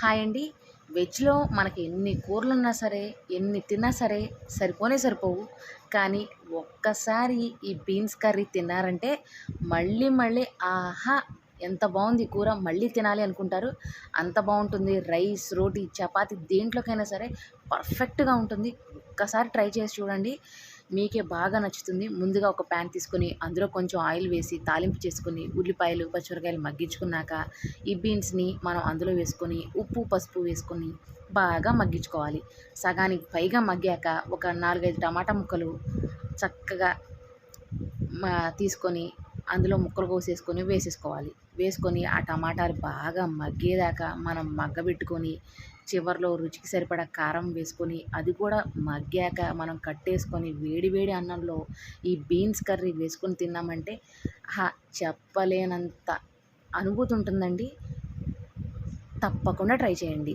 Hi అండి. వెజ్లో మనకి ఎన్ని కూరలు ఉన్నా సరే ఎన్ని తిన్నా సరే సరిపోనే సరిపోవు. కానీ ఒక్కసారి ఈ బీన్స్ కర్రీ తిన్నారంటే మళ్ళీ మళ్ళీ ఆహా ఎంత బాగుంది కూర. మళ్ళీ తినాలి అనుకుంటారు. అంత బాగుంటుంది. రైస్ రోటీ చపాతి దేంట్లోకైనా సరే పర్ఫెక్ట్గా ఉంటుంది. ఒక్కసారి ట్రై చేసి చూడండి. మీకే బాగా నచ్చుతుంది. ముందుగా ఒక ప్యాన్ తీసుకొని అందులో కొంచెం ఆయిల్ వేసి తాలింపు చేసుకుని ఉల్లిపాయలు పచ్చిమిరకాయలు మగ్గించుకున్నాక ఈ బీన్స్ని మనం అందులో వేసుకొని ఉప్పు పసుపు వేసుకొని బాగా మగ్గించుకోవాలి. సగానికి పైగా మగ్గాక ఒక నాలుగైదు టమాటా ముక్కలు చక్కగా తీసుకొని అందులో ముక్కలు కోసేసుకొని వేసేసుకోవాలి. వేసుకొని ఆ టమాటాలు బాగా మగ్గేదాకా మనం మగ్గబెట్టుకొని చివరిలో రుచికి సరిపడా కారం వేసుకొని అది కూడా మగ్గాక మనం కట్టేసుకొని వేడి వేడి అన్నంలో ఈ బీన్స్ కర్రీ వేసుకొని తిన్నామంటే చెప్పలేనంత అనుభూతి ఉంటుందండి. తప్పకుండా ట్రై చేయండి.